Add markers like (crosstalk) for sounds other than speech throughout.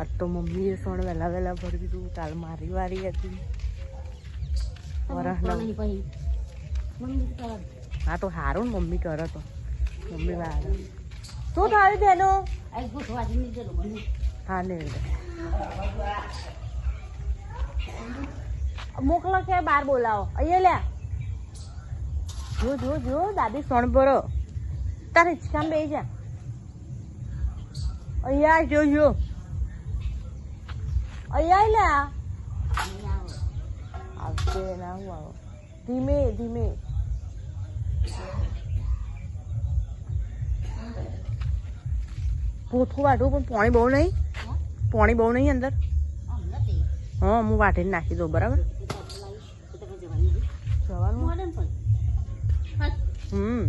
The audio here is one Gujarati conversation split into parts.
આજ તો મમ્મીએ સોણ વહેલા વહેલા ભરી દીધું. કાલ મારી વારી હતી. હા તો સારું ને મમ્મી કરે તો. મમ્મી વાર. શું થાય બેનો? આ હા ને મોકલો કે બાર બોલાવો. અહીંયા લ્યા. જો જો જો દાદી સોણ ભરો. તારે હિંચકામાં બે જા અહીંયા જો જો. અહીંયા લ્યા આવે આવશે ના હું આવો ધીમે ધીમે પોથું વાઢું પણ પાણી બહુ નહીં પાણી બહુ નહીં અંદર હા હું વાટીને નાખી દઉં બરાબર જવાની. હમ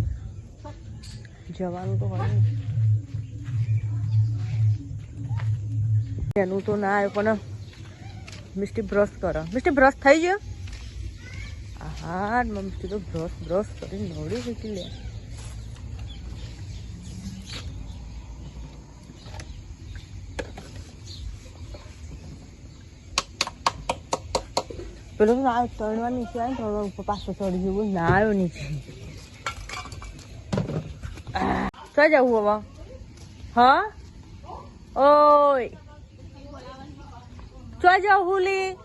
જવાનું તો હોય એનું તો ના આવ્યો પણ મિસ્ટી બ્રશ કરો. મિસ્ટી બ્રશ થઈ ગયો? હા મિસ્ટી તો બ્રશ બ્રશ કરી નવડી શીખી લે. પેલું ના ચડવા નીચે આવે ત્રણ ઉપર પાછો ચડી ગયું ના આવ્યો નીચે. ક્યાં જવું હવે? હા? ઓય. જાવ હુલી.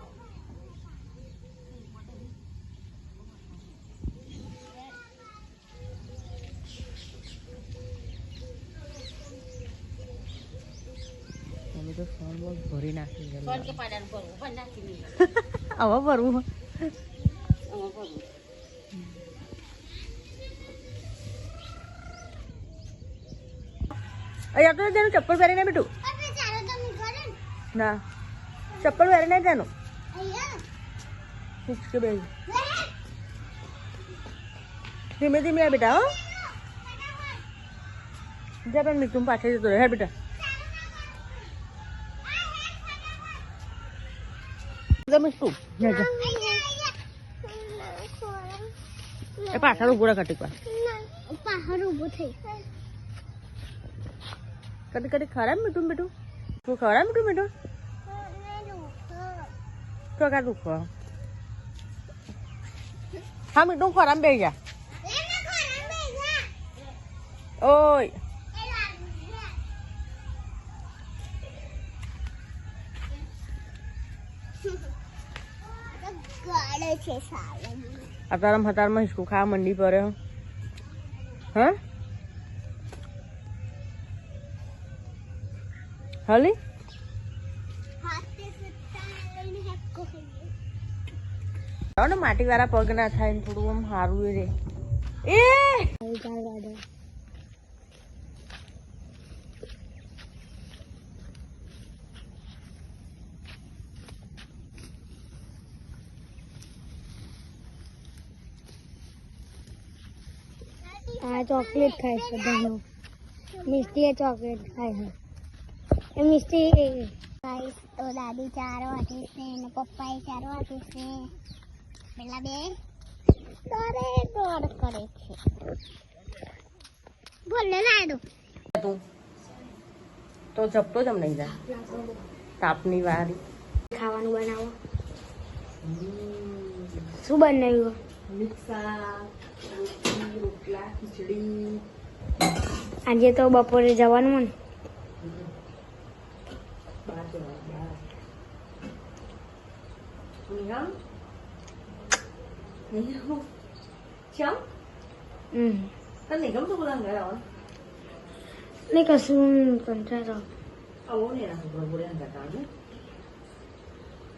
તો ફોન બોલ ભરી નાખી છે. કોણ કે પાડાનું કરવું પણ નાખી નહીં. (laughs) હવે ભરવું આમાં કરવું અહીંયા તો તેનું ચપ્પલ પહેરીને બેઠું. ના. ચપ્પલ પહેરીને તેનું? હિચકે બે ધીમે ધીમે આ બેટા, હો. જા પણ મીઠું પાછળ જતો હેડ બેટા. ગમે શું? જા એ પાછળ ઊભો કટીક વાર પહાડ ઊભો થઈ કટી કટી ખરાબ મીઠું? મીઠું તું ખરાબ મીઠું મીઠું? તો કા દુખો હા મીઠું ખરાબ બે જા ઓય અત્યારે હતારમાં હિસકું ખાવા મંડી પડે હા હલી ને માટી વાળા પગ ના થાય ને થોડું આમ સારું રે. એ! આ ચોકલેટ ખાય છે બધાનો મિસ્ટી એ ચોકલેટ ખાય છે. એ મિસ્ટી ગાઈસ તો દાદી ચાર વાગે છે અને પપ્પા એ ચાર વાગે છે. પેલા બે દોડે દોડ કરે છે. બોલે લાડુ. તું? તો જપતો જમ નહીં જા. તાપની વારી. ખાવાનું બનાવો. શું બનાવ્યું? રોટલા ખીચડી. આજે તો બપોરે જવાનું ને બાર જવા બાર નિહામ નિહામ ચમ હમ તને નિગમ તો બોલા ગયા નહીં કશું કંટાળો આવો ને એના છોકરો બોલે ને કાકા ને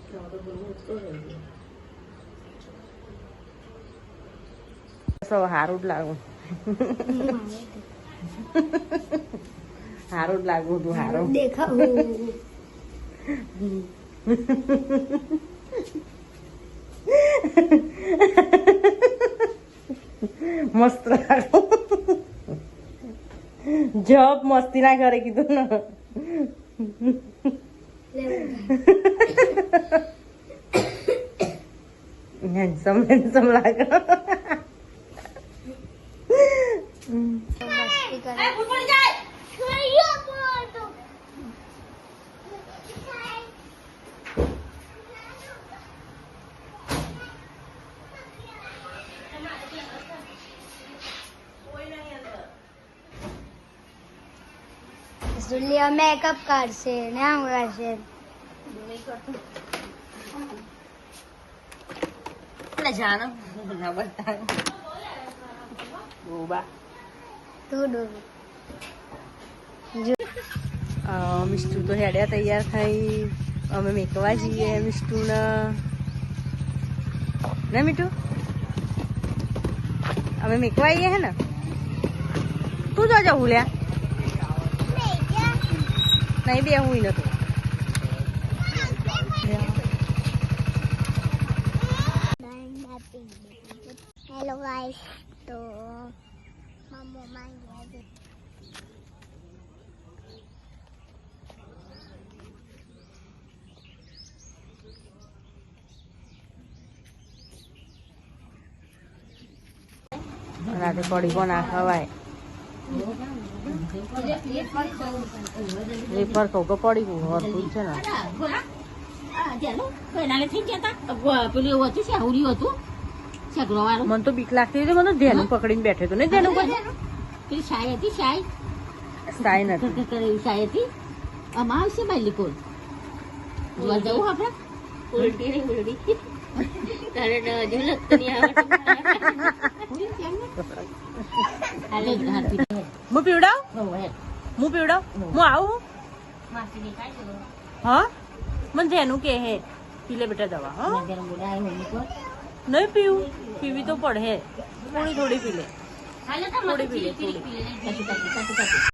તો તો બોલવું તો રહી ગયું સારું જ લાગુ સારું જ લાગુ તું સારું દેખાવું મસ્ત જબ મસ્તી ના ઘરે કીધું ને. હેન્સમ હેન્સમ લાગે. મસ્તી કરે. જુલિયા મેકઅપ કરશે ને આમ કરશે એટલે જાણો ના બતાવે બોબા તું ડૂબ અ, મિષ્ટુ તો હેડ્યા તૈયાર થઈ અમે મેકવા જઈએ મિષ્ટુને ને મીઠું અમે મેકવા આવીએ હે ને તું જો જવું લ્યા નહીં બે હું નતું. હેલો ગાઈસ તો મમ્મો રાતે પડીકો કોના ખવાય? એ પર કહું કે પડી ગયું હોતું છે ને. તા? મને તો બીક લાગતી હતી મને તો ધ્યાન પકડીને બેઠે તો ને ધ્યાન ઉપર પેલી શાય હતી શાય શાય નથી. શાય હતી? આમાં આવશે બાયલી કોલ જોવા જવું આપણે? ઉલટી ઉલટી. તારે હજુ. હું પીવડાવ? હું પીવડાવ? હું. આવું હા? મને જેનું કે હે પી લે બેટા દવા હા. નહીં પીવું. પીવી તો પડે. થોડી થોડી પી લે. થોડી પી લે, પીલી